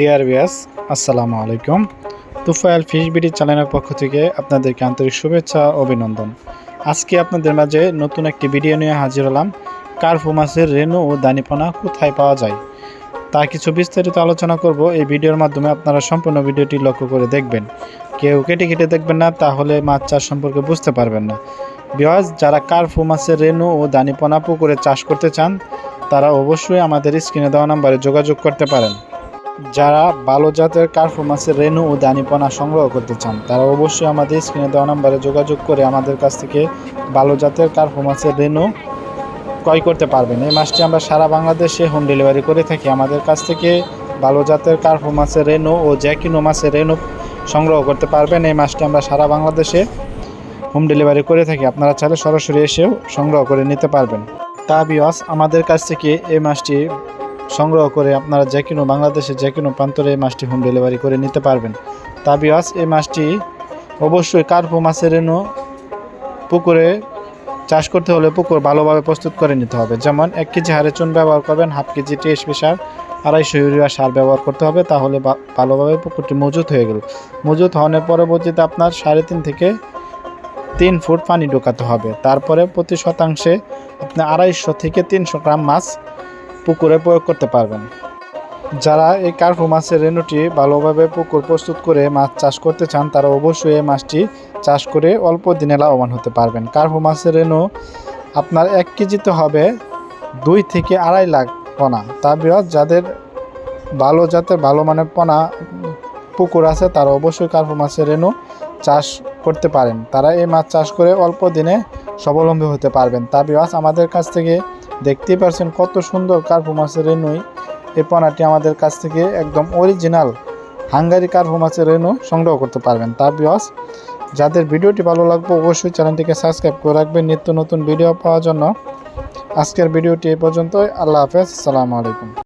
Deer বিয়াস আসসালামু আলাইকুম। Tufail fish BD চ্যানেলের পক্ষ থেকে আপনাদেরকে আন্তরিক শুভেচ্ছা অভিনন্দন। আজকে আপনাদের মাঝে নতুন একটি ভিডিও নিয়ে হাজির হলাম। কার্ফু মাছের রেণু ও দানিপনা কোথায় পাওয়া যায়? তা কিছু বিস্তারিত আলোচনা করব। এই ভিডিওর মাধ্যমে আপনারা সম্পূর্ণ ভিডিওটি লক্ষ্য করে দেখবেন। কেউ কেটে কেটে দেখবেন না, তাহলে মাছ চাষ সম্পর্কে বুঝতে পারবেন না। বিয়াস যারা কার্ফু মাছের রেণু ও দানিপনা পুকুরে চাষ করতে চান, তারা অবশ্যই আমাদের স্ক্রিনে দেওয়া নাম্বারে যোগাযোগ করতে পারেন। যারা ভালো জাতের কার্ফু মাছের রেণু ও দানিপনা সংগ্রহ করতে চান, তারা অবশ্যই আমাদের স্ক্রিনে দেওয়া নাম্বারে যোগাযোগ করে আমাদের কাছ থেকে ভালো জাতের কার্ফু মাছের রেণু ক্রয় করতে পারবেন। এই মাছটি আমরা সারা বাংলাদেশে হোম ডেলিভারি করে থাকি। আমাদের কাছ থেকে ভালো জাতের কার্ফু মাছের রেণু ও জ্যাকিনো মাছের রেণু সংগ্রহ করতে পারবেন। এই মাছটি আমরা সারা বাংলাদেশে হোম ডেলিভারি করে থাকি। আপনারা চাইলে সরাসরি এসেও সংগ্রহ করে নিতে পারবেন। তা বিওয়াস আমাদের কাছ থেকে এই মাছটি সংগ্রহ করে আপনারা যে কোনো বাংলাদেশে যে কোনো প্রান্তরে এই মাছটি হোম ডেলিভারি করে নিতে পারবেন। তা বিওয়াস এই মাছটি অবশ্যই কার্পো মাছের রেণু পুকুরে চাষ করতে হলে পুকুর ভালোভাবে প্রস্তুত করে নিতে হবে। যেমন এক কেজি হারে চুন ব্যবহার করবেন, হাফ কেজি টিএসপি সার আড়াইশো ইউরিয়া সার ব্যবহার করতে হবে, তাহলে ভালোভাবে পুকুরটি মজুত হয়ে গেল। মজুত হওয়ার পরবর্তীতে আপনার সাড়ে তিন থেকে তিন ফুট পানি ঢোকাতে হবে। তারপরে প্রতি শতাংশে আপনি আড়াইশো থেকে তিনশো গ্রাম মাছ পুকুরে প্রয়োগ করতে পারবেন। যারা এই কার্পু মাছের রেণুটি ভালোভাবে পুকুর প্রস্তুত করে মাছ চাষ করতে চান, তারা অবশ্যই এই মাছটি চাষ করে অল্প দিনে লাভবান হতে পারবেন। কার্পু মাছের রেণু আপনার এক কেজিতে হবে দুই থেকে আড়াই লাখ পোনা। তা বৃহৎ যাদের ভালো জাতের, ভালো মানের পোনা পুকুর আছে, তারা অবশ্যই কার্পু মাছের রেণু চাষ করতে পারেন। তারা এই মাছ চাষ করে অল্প দিনে স্বাবলম্বী হতে পারবেন। তা বিবাস আমাদের কাছ থেকে দেখতেই পারছেন কত সুন্দর কার্পু মাছের রেনুই এই পোনাটি আমাদের কাছ থেকে একদম অরিজিনাল হাঙ্গারি কার্পু মাছের রেনু সংগ্রহ করতে পারবেন। তা বিয়স যাদের ভিডিওটি ভালো লাগবে অবশ্যই চ্যানেলটিকে সাবস্ক্রাইব করে রাখবেন। নিত্য নতুন ভিডিও পাওয়ার জন্য। আজকের ভিডিওটি এ পর্যন্তই। আল্লাহ হাফেজ। আসসালামু আলাইকুম।